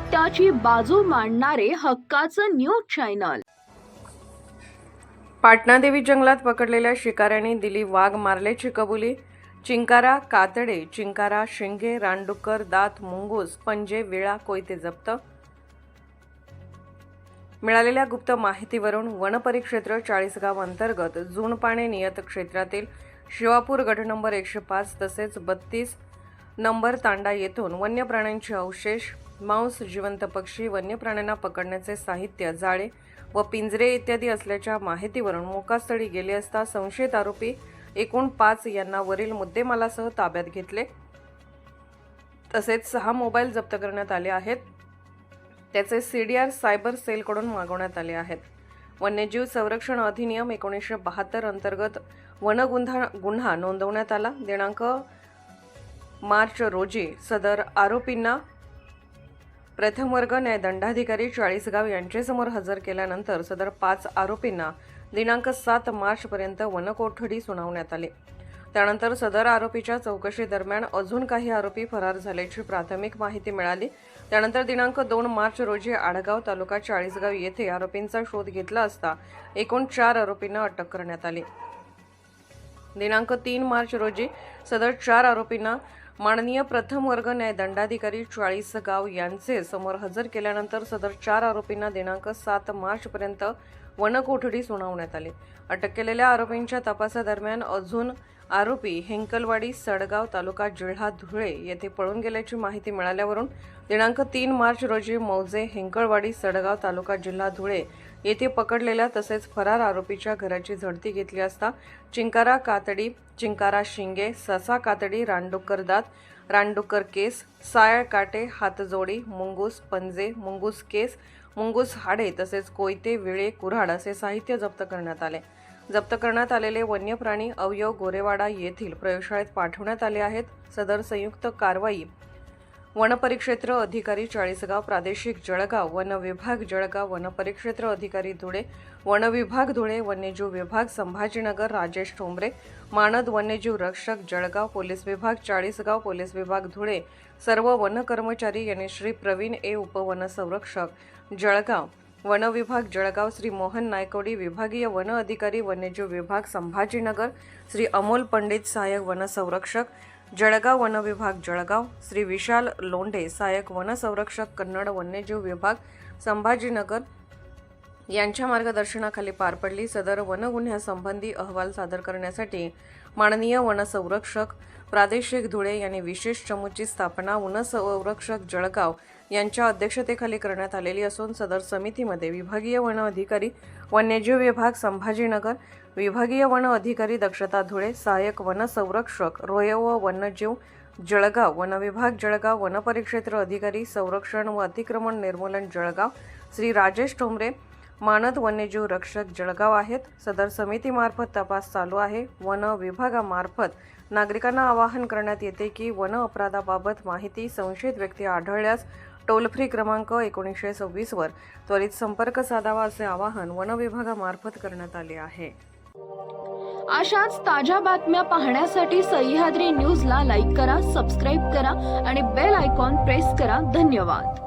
सत्याची बाजू मांडणारे हक्काचं न्यूज चॅनल. पाटणादेवी जंगलात पकडलेल्या शिकाऱ्यांनी दिली वाघ मारल्याची कबुली. चिंकारा कातडे चिंकारा शिंगे रानडुक्कर दात मुंगूस पंजे विळा कोयते जप्त. मिळालेल्या गुप्त माहितीवरून वनपरिक्षेत्र चाळीसगाव अंतर्गत जुनपाणे नियत क्षेत्रातील शिवापूर गट नंबर एकशे पाच तसेच बत्तीस नंबर तांडा येथून वन्य प्राण्यांचे अवशेष मांस जिवंत पक्षी वन्य प्राण्यांना पकडण्याचे साहित्य जाळे व पिंजरे इत्यादी असल्याच्या माहितीवरून मोकास्थळी गेले असता संशयित आरोपी एकूण पाच यांना वरील मुद्देमालासह ताब्यात घेतले. तसेच सहा मोबाईल जप्त करण्यात आले आहेत. त्याचे सी डी आर सायबर सेलकडून मागवण्यात आले आहेत. वन्यजीव संरक्षण अधिनियम एकोणीसशे बहात्तर अंतर्गत वनगुन्हा गुन्हा नोंदवण्यात आला. दिनांक मार्च रोजी सदर आरोपींना प्रथमवर्ग न्यायदंडाधिकारी चाळीसगाव यांच्यासमोर हजर केल्यानंतर सदर पाच आरोपींना दिनांक सात मार्चपर्यंत वनकोठडी सुनावण्यात आली. त्यानंतर सदर आरोपीच्या चौकशी दरम्यान अजून काही आरोपी फरार झाल्याची प्राथमिक माहिती मिळाली. त्यानंतर दिनांक दोन मार्च रोजी आडगाव तालुका चाळीसगाव येथे आरोपींचा शोध घेतला असता एकूण चार आरोपींना अटक करण्यात आली. दिनांक तीन मार्च रोजी सदर चार आरोपींना माननीय प्रथम वर्ग न्यायदंडाधिकारी चाळीसगाव यांचे समोर हजर केल्यानंतर सदर चार आरोपींना दिनांक सात मार्चपर्यंत वनकोठडी सुनावण्यात आली. अटक केलेल्या आरोपींच्या तपासादरम्यान अजून आरोपी हेंकलवाडी सडगाव तालुका जिल्हा धुळे येथे पळून गेल्याची माहिती मिळाल्यावरून दिनांक तीन मार्च रोजी मौजे हेंकळवाडी सडगाव तालुका जिल्हा धुळे येथे पकडलेल्या तसेच फरार आरोपीच्या घराची झडती घेतली असता चिंकारा कातडी चिंकारा शिंगे ससा कातडी रानडुक्कर दात रानडुक्कर केस सायळ काटे हातजोडी मुंगूस पंजे मुंगूस केस मुंगूस हाडे तसेच कोयते विळे कुऱ्हाड असे साहित्य जप्त करण्यात आले. जप्त करण्यात आलेले वन्य प्राणी अवयव गोरेवाडा येथील प्रयोगशाळेत पाठवण्यात आले आहेत. सदर संयुक्त कारवाई वनपरिक्षेत्र अधिकारी चाळीसगाव प्रादेशिक जळगाव वन विभाग जळगाव वनपरिक्षेत्र अधिकारी धुळे वन विभाग धुळे वन्यजीव विभाग संभाजीनगर राजेश ठोंबरे मानद वन्यजीव रक्षक जळगाव पोलीस विभाग चाळीसगाव पोलीस विभाग धुळे सर्व वन कर्मचारी यांनी श्री प्रवीण ए उपवन संरक्षक जळगाव. वन विभाग जळगाव श्री मोहन नायकोडी विभागीय वन अधिकारी वन्यजीव विभाग संभाजीनगर श्री अमोल पंडित सहाय्यक वनसंरक्षक जळगाव वन विभाग जळगाव श्री विशाल लोंढे सहाय्यक वनसंरक्षक कन्नड वन्यजीव विभाग संभाजीनगर यांच्या मार्गदर्शनाखाली पार पडली. सदर वनगुन्ह्यासंबंधी अहवाल सादर करण्यासाठी माननीय वनसंरक्षक प्रादेशिक धुळे यांनी विशेष चमूची स्थापना वनसंरक्षक जळगाव यांच्या अध्यक्षतेखाली करण्यात आलेली असून सदर समितीमध्ये विभागीय वन अधिकारी वन्यजीव विभाग संभाजीनगर विभागीय वन अधिकारी दक्षता धुळे सहाय्यक वनसंरक्षक रोय व वन्यजीव जळगाव वन विभाग जळगाव वनपरिक्षेत्र अधिकारी संरक्षण व अतिक्रमण निर्मूलन जळगाव श्री राजेश ठोंबरे मानद वन्यजीव रक्षक जळगाव आहेत. सदर समितीमार्फत तपास चालू आहे. वन विभागामार्फत नागरिकांना आवाहन करण्यात येते की वन अपराधाबाबत माहिती संशयित व्यक्ती आढळल्यास टोल फ्री क्रमांक एकोणीसशे सव्वीसवर त्वरित संपर्क साधावा असे आवाहन वन विभागामार्फत करण्यात आले आहे. अशाच ताज्या बातम्या पाहण्यासाठी सह्याद्री न्यूजला लाईक करा सबस्क्राईब करा आणि बेल आयकॉन प्रेस करा. धन्यवाद.